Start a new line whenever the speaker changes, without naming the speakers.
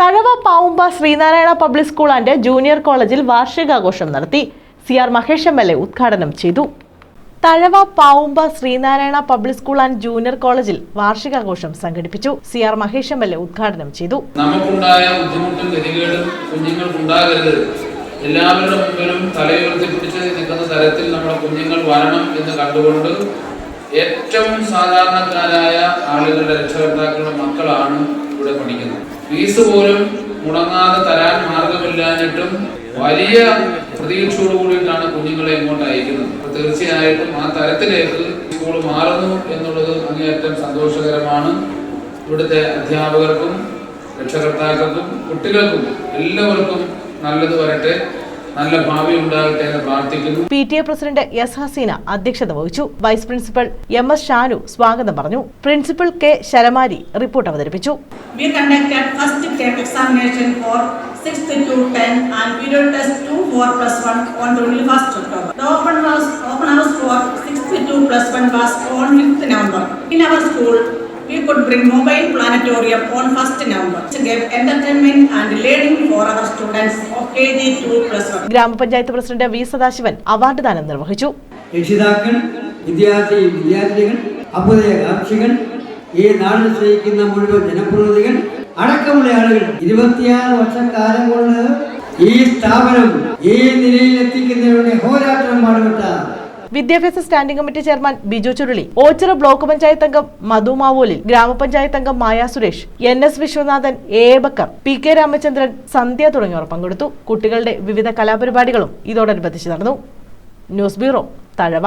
Thazhava Pavumba Sreenarayana public school and junior കോളേജിൽ വാർഷികാഘോഷം നടത്തി. C R Mahesh M L A ഉദ്ഘാടനം ചെയ്തു. Thazhava Pavumba Sreenarayana public school and junior കോളേജിൽ വാർഷികാഘോഷം സംഘടിപ്പിച്ചു. C R Mahesh M L A ഉദ്ഘാടനം ചെയ്തു.
നമുക്കുണ്ടായ ബുദ്ധിമുട്ടും ഗതികേടും കുഞ്ഞുങ്ങൾക്കുണ്ടാകരുത് എല്ലാവരുടെ മുമ്പിലും തലയുയർത്തി പിടിച്ച് നിൽക്കുന്ന തരത്തിൽ നമ്മുടെ കുഞ്ഞുങ്ങൾ വരണം എന്ന് കണ്ടുകൊണ്ട് ഏറ്റവും സാധാരണക്കാരായ ആളുകളുടെ രക്ഷകർത്താക്കളുടെ മക്കളാണ് ഇവിടെ പഠിക്കുന്നത്. ഫീസ് പോലും മുടങ്ങാതെ തരാൻ മാർഗമില്ലാഞ്ഞിട്ടും വലിയ പ്രതീക്ഷയോട് കൂടിയിട്ടാണ് കുഞ്ഞുങ്ങളെ ഇങ്ങോട്ട് അയക്കുന്നത്. തീർച്ചയായിട്ടും ആ തരത്തിലേക്ക് സ്കൂൾ മാറുന്നു എന്നുള്ളത് അങ്ങേയറ്റം സന്തോഷകരമാണ്. ഇവിടുത്തെ അധ്യാപകർക്കും രക്ഷകർത്താക്കൾക്കും കുട്ടികൾക്കും എല്ലാവർക്കും നല്ലത് വരട്ടെ. നല്ല ഭാവി ഉണ്ടാകട്ടെ എന്ന് പ്രാർത്ഥിക്കുന്നു
P T A president S Haseena അധ്യക്ഷത വഹിച്ചു vice principal M S Shanu സ്വാഗതം പറഞ്ഞു പ്രിൻസിപ്പൽ കെ ശരമാരി റിപ്പോർട്ട് അവതരിപ്പിച്ചു
We conducted first term examination for 6th to 10 and period test 2 4 plus 1 on 21st October. The open house, open house for 6th to plus 1 was on 5th November. In our school, we could bring mobile planetarium on 1st November to give entertainment and learning for our students of KG 2 plus 1.
ഗ്രാമപഞ്ചായത്ത് president V Sadasivan award ദാനം നിർവഹിച്ചു
രക്ഷിതാക്കൾ വിദ്യാർത്ഥി വിദ്യാർത്ഥികൾ അഭ്യുദയകാംക്ഷികൾ ഈ നാടിനെ സ്നേഹിക്കുന്ന മുഴുവൻ ജനപ്രതിനിധികൾ അടക്കമുള്ള ആളുകൾ ഇരുപത്തിയാറ് വർഷക്കാലം കൊണ്ട് ഈ സ്ഥാപനം ഈ നിലയിൽ എത്തിക്കുന്നതിനുള്ള ഹോരാട്ടം പാടുപെട്ട
വിദ്യാഭ്യാസ standing committee chairman Biju Churuli Oachira block panchayat അംഗം മധു മാവോലിൽ ഗ്രാമപഞ്ചായത്ത് അംഗം Maya Suresh N S Viswanathan A Bakkar P K Ramachandran Sandhya തുടങ്ങിയവർ പങ്കെടുത്തു. കുട്ടികളുടെ വിവിധ കലാപരിപാടികളും ഇതോടനുബന്ധിച്ച് നടന്നു. News bureau Thazhava.